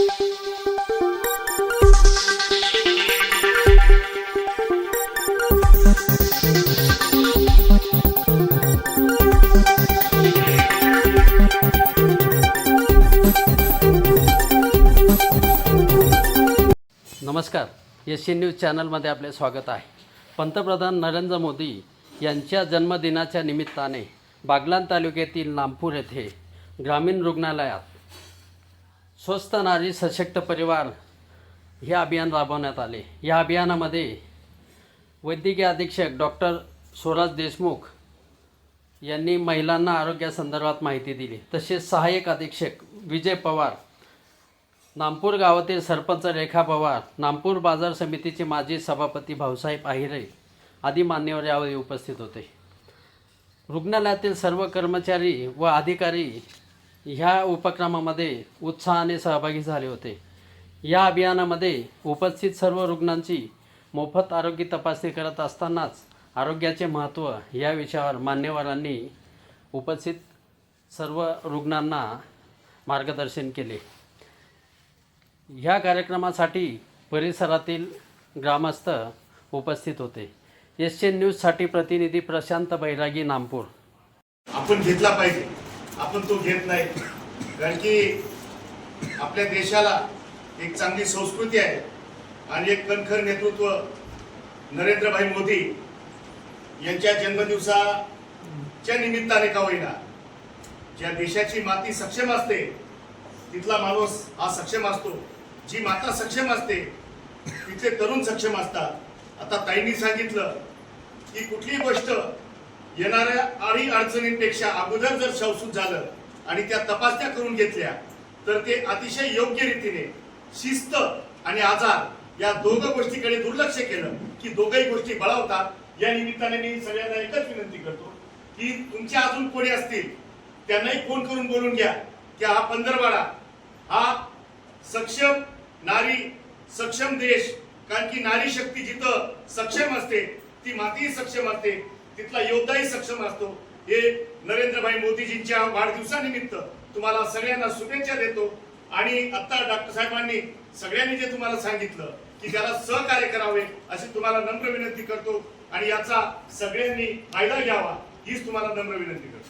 नमस्कार. S C news चॅनलमध्ये आपले स्वागत आहे. पंतप्रधान नरेंद्र मोदी यांच्या जन्मदिनाच्या निमित्ताने बागलान तालुक्यातील नामपूर येथे ग्रामीण रुग्णालयात स्वस्त नारी सशक्त परिवार हे अभियान राबवण्यात आले. या अभियानामध्ये वैद्यकीय अधीक्षक डॉक्टर स्वराज देशमुख यांनी महिलांना आरोग्यासंदर्भात माहिती दिली. तसेच सहाय्यक अधीक्षक विजय पवार नामपूर गावातील सरपंच रेखा पवार नामपूर बाजार समितीचे माजी सभापती भाऊसाहेब आहिरे आदी मान्यवर यावेळी उपस्थित होते. रुग्णालयातील सर्व कर्मचारी व अधिकारी ह्या उपक्रमामध्ये उत्साहाने सहभागी झाले होते. या अभियानामध्ये उपस्थित सर्व रुग्णांची मोफत आरोग्य तपासणी करत असतानाच आरोग्याचे महत्त्व या विषयावर मान्यवरांनी उपस्थित सर्व रुग्णांना मार्गदर्शन केले. ह्या कार्यक्रमासाठी परिसरातील ग्रामस्थ उपस्थित होते. एस एन न्यूजसाठी प्रतिनिधी प्रशांत बैरागी नामपूर. आपण घेतला पाहिजे. आपण तो घेत नाही. कारण की आपल्या देशाला एक चांगली संस्कृती आहे आणि एक कणखर नेतृत्व नरेंद्रभाई मोदी यांच्या जन्मदिवसाच्या निमित्ताने का होईना. ज्या देशाची माती सक्षम असते तिथला माणूस हा सक्षम असतो. जी माता सक्षम असते तिथले तरुण सक्षम असतात. आता ताईंनी सांगितलं की कुठलीही गोष्ट येणाऱ्या आडी अडचणींपेक्षा अगोदर जर शवसूत झालं आणि त्या तपासण्या करून घेतल्या तर ते अतिशय योग्य रीतीने शिस्त आणि आजार या दोघं गोष्टीकडे दुर्लक्ष केलं की दोघही गोष्टी बळावतात. या निमित्ताने मी सगळ्यांना एकच विनंती करतो की तुमच्या अजून कोणी असतील त्यांनाही फोन करून बोलून घ्या की हा पंधरवाडा हा सक्षम नारी सक्षम देश कारण की नारी शक्ती जिथं सक्षम असते ती मातीही सक्षम असते तिथला योद्धाही सक्षम असतो. हे नरेंद्रभाई मोदीजींच्या वाढदिवसानिमित्त तुम्हाला सगळ्यांना शुभेच्छा देतो. आणि आता डॉक्टर साहेबांनी सगळ्यांनी जे तुम्हाला सांगितलं की त्याला सहकार्य करावे अशी तुम्हाला नम्र विनंती करतो. आणि याचा सगळ्यांनी फायदा घ्यावा हीच तुम्हाला नम्र विनंती करतो.